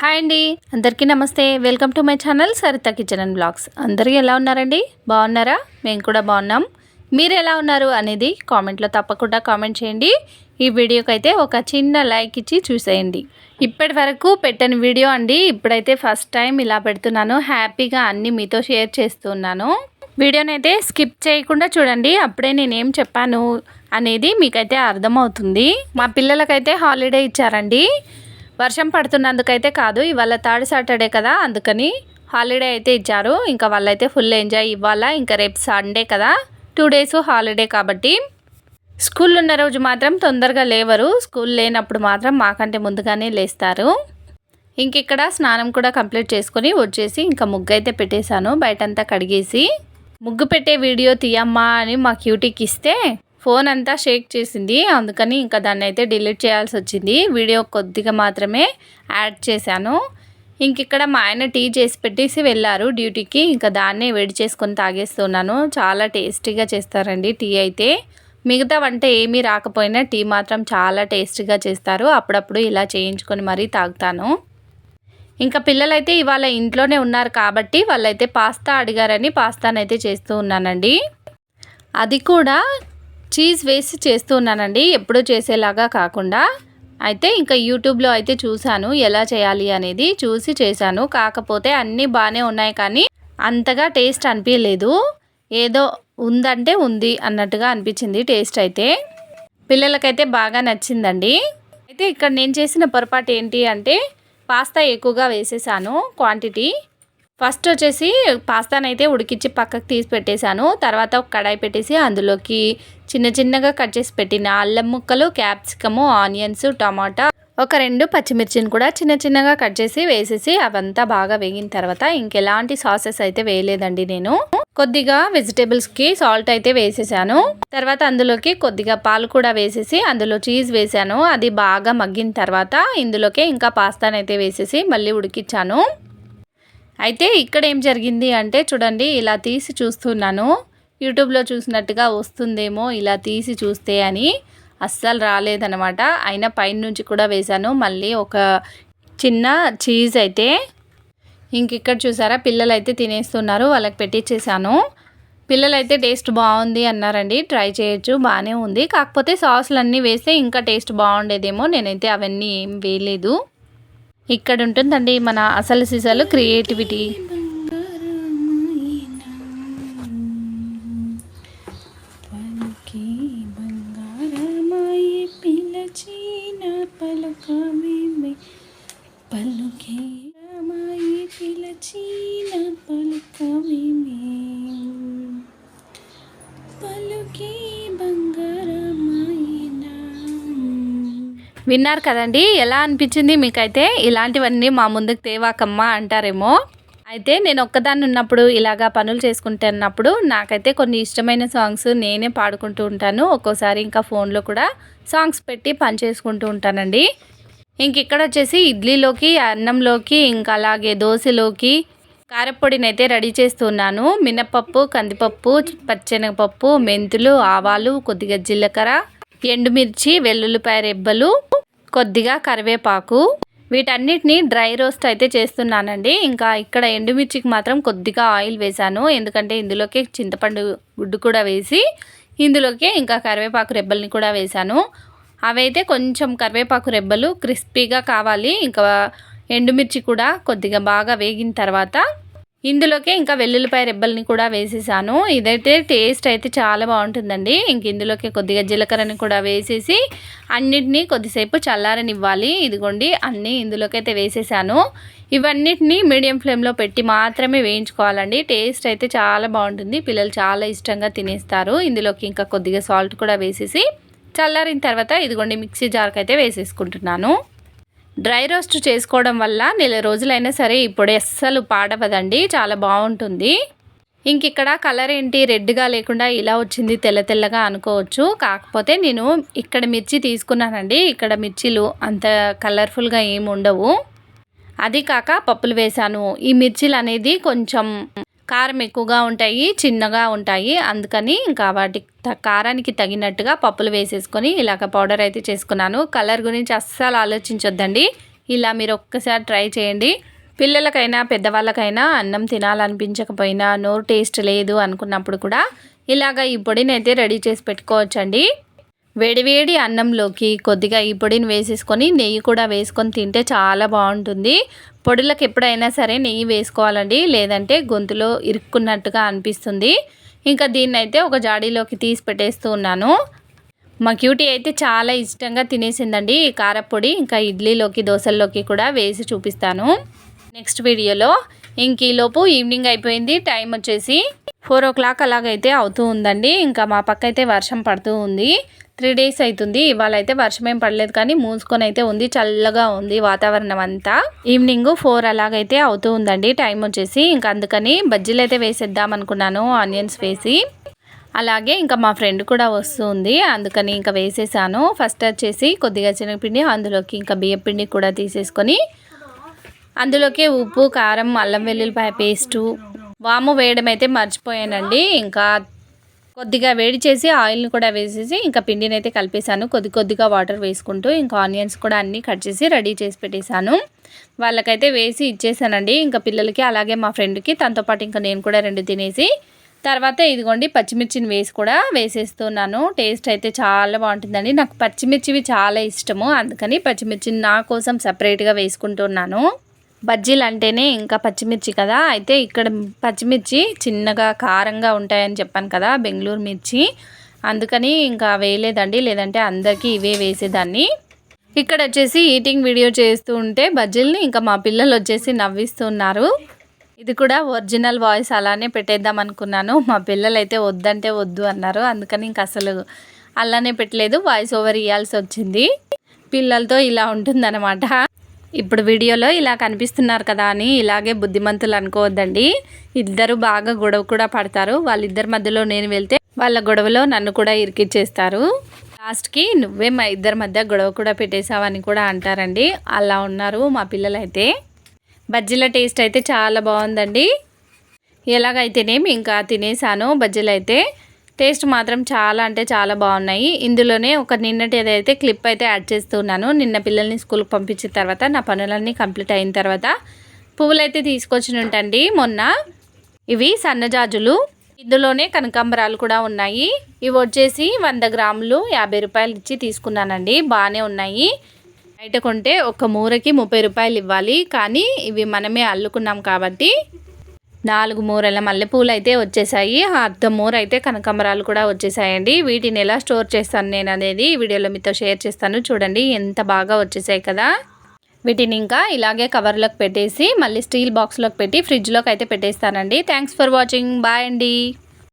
Hi అండి. అందరికీ నమస్తే. Welcome to my channel Saritha kitchen and blogs. అందరూ ఎలా ఉన్నారండి? బాగున్నారా? మేము కూడా బాగున్నాం. మీరు ఎలా ఉన్నారు అనేది కామెంట్లో తప్పకుండా కామెంట్ చేయండి. ఈ వీడియోకి అయితే ఒక చిన్న లైక్ ఇచ్చి చూసేయండి. ఇప్పటి వరకు పెట్టని వీడియో అండి. ఇప్పుడైతే ఫస్ట్ టైం ఇలా పెడుతున్నాను. హ్యాపీగా అన్నీ మీతో షేర్ చేస్తున్నాను వీడియోని అయితే స్కిప్ చేయకుండా చూడండి. అప్పుడే నేనేం చెప్పాను అనేది మీకైతే అర్థమవుతుంది. మా పిల్లలకైతే హాలిడే ఇచ్చారండి. వర్షం పడుతున్నందుకైతే కాదు ఇవాళ థర్డ్ సాటర్డే కదా అందుకని హాలిడే అయితే ఇచ్చారు. ఇంకా వాళ్ళైతే ఫుల్ ఎంజాయ్ ఇవ్వాలా ఇంకా రేపు సండే కదా టూ డేస్ హాలిడే కాబట్టి. స్కూల్ ఉన్న రోజు మాత్రం తొందరగా లేవరు. స్కూల్ లేనప్పుడు మాత్రం మాకంటే ముందుగానే లేస్తారు. ఇంక ఇక్కడ స్నానం కూడా కంప్లీట్ చేసుకొని వచ్చేసి ఇంకా ముగ్గు అయితే పెట్టేశాను. బయటంతా కడిగేసి ముగ్గు పెట్టే వీడియో తీయమ్మా అని మా క్యూటీకి ఇస్తే ఫోన్ అంతా షేక్ చేసింది. అందుకని ఇంకా దాన్ని అయితే డిలీట్ చేయాల్సి వచ్చింది. వీడియో కొద్దిగా మాత్రమే యాడ్ చేశాను. ఇంక ఇక్కడ మా ఆయన టీ చేసి పెట్టేసి వెళ్ళారు డ్యూటీకి. ఇంకా దాన్నే వేడి చేసుకొని తాగేస్తున్నాను. చాలా టేస్టీగా చేస్తారండి టీ అయితే. మిగతా వంట ఏమీ రాకపోయినా టీ మాత్రం చాలా టేస్టీగా చేస్తారు. అప్పుడప్పుడు ఇలా చేయించుకొని మరీ తాగుతాను. ఇంకా పిల్లలైతే ఇవాళ ఇంట్లోనే ఉన్నారు కాబట్టి వాళ్ళైతే పాస్తా అడిగారని పాస్తానైతే చేస్తూ ఉన్నానండి. అది కూడా చీజ్ వేసి చేస్తూ ఉన్నానండి. ఎప్పుడూ చేసేలాగా కాకుండా. అయితే ఇంకా యూట్యూబ్లో అయితే చూశాను ఎలా చేయాలి అనేది చూసి చేశాను. కాకపోతే అన్నీ బాగానే ఉన్నాయి కానీ అంతగా టేస్ట్ అనిపించలేదు ఏదో ఉందంటే ఉంది అన్నట్టుగా అనిపించింది టేస్ట్ అయితే. పిల్లలకైతే బాగా నచ్చిందండి. అయితే ఇక్కడ నేను చేసిన పొరపాటు ఏంటి అంటే పాస్తా ఎక్కువగా వేసేసాను క్వాంటిటీ. ఫస్ట్ వచ్చేసి పాస్తానైతే ఉడికించి పక్కకు తీసి పెట్టేశాను. తర్వాత ఒక కడాయి పెట్టేసి అందులోకి చిన్న చిన్నగా కట్ చేసి పెట్టిన అల్లం ముక్కలు క్యాప్సికము ఆనియన్స్ టమాటా ఒక రెండు పచ్చిమిర్చిని కూడా చిన్న చిన్నగా కట్ చేసి వేసేసి అవంతా బాగా వేగిన తర్వాత ఇంకెలాంటి సాసెస్ అయితే వేయలేదండి నేను. కొద్దిగా వెజిటేబుల్స్కి సాల్ట్ అయితే వేసేసాను. తర్వాత అందులోకి కొద్దిగా పాలు కూడా వేసేసి అందులో చీజ్ వేసాను. అది బాగా మగ్గిన తర్వాత ఇందులోకి ఇంకా పాస్తానైతే వేసేసి మళ్ళీ ఉడికిచ్చాను. అయితే ఇక్కడ ఏం జరిగింది అంటే చూడండి ఇలా తీసి చూస్తున్నాను. యూట్యూబ్లో చూసినట్టుగా వస్తుందేమో ఇలా తీసి చూస్తే అని అస్సలు రాలేదనమాట అయినా పైన నుంచి కూడా వేశాను. మళ్ళీ ఒక చిన్న చీజ్ అయితే ఇంక ఇక్కడ చూసారా పిల్లలు అయితే తినేస్తున్నారు వాళ్ళకి పెట్టించేసాను పిల్లలైతే టేస్ట్ బాగుంది అన్నారండి. ట్రై చేయొచ్చు బాగానే ఉంది. కాకపోతే సాసులన్నీ వేస్తే ఇంకా టేస్ట్ బాగుండేదేమో. నేనైతే అవన్నీ ఏం వేయలేదు. ఇక్కడ ఉంటుందండి మన అసలు సీసాలు క్రియేటివిటీ. పలుకే రామాయి పిలచీ విన్నారు కదండి. ఎలా అనిపించింది మీకైతే? ఇలాంటివన్నీ మా ముందుకు తేవాకమ్మా అంటారేమో. అయితే నేను ఒక్కదాన్ని ఉన్నప్పుడు ఇలాగా పనులు చేసుకుంటున్నప్పుడు నాకైతే కొన్ని ఇష్టమైన సాంగ్స్ నేనే పాడుకుంటూ ఉంటాను. ఒక్కోసారి ఇంకా ఫోన్లో కూడా సాంగ్స్ పెట్టి పని చేసుకుంటూ ఉంటానండి. ఇంక ఇక్కడ వచ్చేసి ఇడ్లీలోకి అన్నంలోకి ఇంకా అలాగే దోశలోకి కారపొడిని అయితే రెడీ చేస్తున్నాను. మినపప్పు కందిపప్పు పచ్చెనగపప్పు మెంతులు ఆవాలు కొద్దిగా జీలకర్ర ఎండుమిర్చి వెల్లుల్లిపాయ రెబ్బలు కొద్దిగా కరివేపాకు. వీటన్నిటిని డ్రై రోస్ట్ అయితే చేస్తున్నానండి. ఇంకా ఇక్కడ ఎండుమిర్చికి మాత్రం కొద్దిగా ఆయిల్ వేశాను. ఎందుకంటే ఇందులోకి చింతపండు గుడ్డు కూడా వేసి ఇందులోకి ఇంకా కరివేపాకు రెబ్బల్ని కూడా వేశాను. అవైతే కొంచెం కరివేపాకు రెబ్బలు క్రిస్పీగా కావాలి. ఇంకా ఎండుమిర్చి కూడా కొద్దిగా బాగా వేగిన తర్వాత ఇందులోకి ఇంకా వెల్లుల్లిపాయ రెబ్బల్ని కూడా వేసేసాను. ఇదైతే టేస్ట్ అయితే చాలా బాగుంటుందండి. ఇంక ఇందులోకి కొద్దిగా జీలకర్రని కూడా వేసేసి అన్నిటినీ కొద్దిసేపు చల్లారనివ్వాలి. ఇదిగోండి అన్నీ ఇందులోకైతే వేసేసాను. ఇవన్నిటిని మీడియం ఫ్లేమ్లో పెట్టి మాత్రమే వేయించుకోవాలండి. టేస్ట్ అయితే చాలా బాగుంటుంది. పిల్లలు చాలా ఇష్టంగా తినేస్తారు. ఇందులోకి ఇంకా కొద్దిగా సాల్ట్ కూడా వేసేసి చల్లారిన తర్వాత ఇదిగోండి మిక్సీ జార్కి అయితే వేసేసుకుంటున్నాను. డ్రై రోస్ట్ చేసుకోవడం వల్ల నెల రోజులైనా సరే ఇప్పుడు అస్సలు పాడవదండి. చాలా బాగుంటుంది. ఇంక ఇక్కడ కలర్ ఏంటి? రెడ్గా లేకుండా ఇలా వచ్చింది. తెల్ల తెల్లగా అనుకోవచ్చు. కాకపోతే నేను ఇక్కడ మిర్చి తీసుకున్నానండి. ఇక్కడ మిర్చిలు అంత కలర్ఫుల్గా ఏమి ఉండవు. అది కాక పప్పులు వేశాను. ఈ మిర్చిలు అనేది కొంచెం కారం ఎక్కువగా ఉంటాయి చిన్నగా ఉంటాయి. అందుకని ఇంకా వాటి కారానికి తగినట్టుగా పప్పులు వేసేసుకొని ఇలాగ పౌడర్ అయితే చేసుకున్నాను. కలర్ గురించి అస్సలు ఆలోచించొద్దండి. ఇలా మీరు ఒక్కసారి ట్రై చేయండి. పిల్లలకైనా పెద్దవాళ్ళకైనా అన్నం తినాలనిపించకపోయినా నోరు టేస్ట్ లేదు అనుకున్నప్పుడు కూడా ఇలాగ ఈ పొడిని అయితే రెడీ చేసి పెట్టుకోవచ్చండి. వేడివేడి అన్నంలోకి కొద్దిగా ఈ పొడిని వేసేసుకొని నెయ్యి కూడా వేసుకొని తింటే చాలా బాగుంటుంది. పొడులకు ఎప్పుడైనా సరే నెయ్యి వేసుకోవాలండి లేదంటే గొంతులో ఇరుక్కున్నట్టుగా అనిపిస్తుంది. ఇంకా దీన్ని అయితే ఒక జాడీలోకి తీసి పెట్టేస్తూ ఉన్నాను. మా క్యూటీ అయితే చాలా ఇష్టంగా తినేసిందండి ఈ కారపొడి. ఇంకా ఇడ్లీలోకి దోశల్లోకి కూడా వేసి చూపిస్తాను. నెక్స్ట్ వీడియోలో ఇంక ఈలోపు ఈవినింగ్ అయిపోయింది టైం వచ్చేసి ఫోర్ ఓ క్లాక్ అలాగైతే అవుతూ ఉందండి. ఇంకా మా పక్క అయితే వర్షం పడుతూ ఉంది. త్రీ డేస్ అవుతుంది ఇవాళ అయితే వర్షం ఏం పడలేదు కానీ మూసుకొని అయితే ఉంది. చల్లగా ఉంది వాతావరణం అంతా ఈవినింగ్ ఫోర్ అలాగైతే అవుతూ ఉందండి. టైం వచ్చేసి ఇంకా అందుకని బజ్జీలు అయితే వేసేద్దాం అనుకున్నాను ఆనియన్స్ వేసి. అలాగే ఇంకా మా ఫ్రెండ్ కూడా వస్తుంది. అందుకని ఇంకా వేసేసాను. ఫస్ట్ వచ్చేసి కొద్దిగా చిన్నపిండి అందులోకి ఇంకా బియ్యపిండి కూడా తీసేసుకొని అందులోకి ఉప్పు కారం అల్లం వెల్లుల్లిపాయ పేస్టు. వాము వేయడం అయితే మర్చిపోయానండి. ఇంకా కొద్దిగా వేడి చేసి ఆయిల్ని కూడా వేసేసి ఇంకా పిండిని అయితే కలిపేశాను. కొద్ది కొద్దిగా వాటర్ వేసుకుంటూ ఇంకా ఆనియన్స్ కూడా అన్నీ కట్ చేసి రెడీ చేసి పెట్టేశాను. వాళ్ళకైతే వేసి ఇచ్చేసానండి. ఇంకా పిల్లలకి అలాగే మా ఫ్రెండ్కి తనతో పాటు ఇంకా నేను కూడా రెండు తినేసి తర్వాత ఇదిగోండి పచ్చిమిర్చిని వేసి కూడా వేసేస్తున్నాను. టేస్ట్ అయితే చాలా బాగుంటుందండి. నాకు పచ్చిమిర్చివి చాలా ఇష్టము. అందుకని పచ్చిమిర్చిని నా కోసం సపరేట్గా వేసుకుంటున్నాను. బజ్జీలు అంటేనే ఇంకా పచ్చిమిర్చి కదా. అయితే ఇక్కడ పచ్చిమిర్చి చిన్నగా కారంగా ఉంటాయని చెప్పాను కదా బెంగళూరు మిర్చి. అందుకని ఇంకా వేయలేదండి. లేదంటే అందరికీ ఇవే వేసేదాన్ని. ఇక్కడ వచ్చేసి ఈటింగ్ వీడియో చేస్తూ ఉంటే బజ్జీల్ని ఇంకా మా పిల్లలు వచ్చేసి నవ్విస్తున్నారు ఇది కూడా ఒరిజినల్ వాయిస్ అలానే పెట్టేద్దాం అనుకున్నాను. మా పిల్లలు అయితే వద్దంటే వద్దు అన్నారు. అందుకని ఇంక అసలు అలానే పెట్టలేదు. వాయిస్ ఓవర్ ఇవ్వాల్సి వచ్చింది. పిల్లలతో ఇలా ఉంటుందన్నమాట. ఇప్పుడు వీడియోలో ఇలా కనిపిస్తున్నారు కదా అని ఇలాగే బుద్ధిమంతులు అనుకోవద్దండి. ఇద్దరు బాగా గొడవ కూడా పడతారు. వాళ్ళిద్దరి మధ్యలో నేను వెళ్తే వాళ్ళ గొడవలో నన్ను కూడా ఇరికిచ్చేస్తారు. లాస్ట్కి నువ్వే మా ఇద్దరి మధ్య గొడవ కూడా పెట్టేశావని కూడా అంటారండి. అలా ఉన్నారు మా పిల్లలైతే. బజ్జీల టేస్ట్ అయితే చాలా బాగుందండి. ఎలాగైతేనేమి ఇంకా తినేసాను బజ్జీలు అయితే టేస్ట్ మాత్రం చాలా అంటే చాలా బాగున్నాయి. ఇందులోనే ఒక నిన్నటి ఏదైతే క్లిప్ అయితే యాడ్ చేస్తున్నాను నిన్న పిల్లల్ని స్కూల్కి పంపించిన తర్వాత నా పనులన్నీ కంప్లీట్ అయిన తర్వాత పువ్వులు అయితే తీసుకొచ్చినుంటండి మొన్న ఇవి సన్నజాజులు ఇందులోనే కనకాంబరాలు కూడా ఉన్నాయి. ఇవి వచ్చేసి వంద గ్రాములు యాభై రూపాయలు ఇచ్చి తీసుకున్నానండి. బాగానే ఉన్నాయి. బయట కొంటే ఒక మూరకి ముప్పై రూపాయలు ఇవ్వాలి. కానీ ఇవి మనమే అల్లుకున్నాం కాబట్టి నాలుగు మూరల మల్లెపూలు అయితే వచ్చేసాయి అర్ధ మూర అయితే కనకాంబరాలు కూడా వచ్చేసాయండి. వీటిని ఎలా స్టోర్ చేస్తాను నేను అనేది వీడియోలో మీతో షేర్ చేస్తాను. చూడండి ఎంత బాగా వచ్చేసాయి కదా. వీటిని ఇంకా ఇలాగే కవర్లోకి పెట్టేసి మళ్ళీ స్టీల్ బాక్స్లోకి పెట్టి ఫ్రిడ్జ్లోకి అయితే పెట్టేస్తానండి. Thanks for watching. బాయ్ అండి.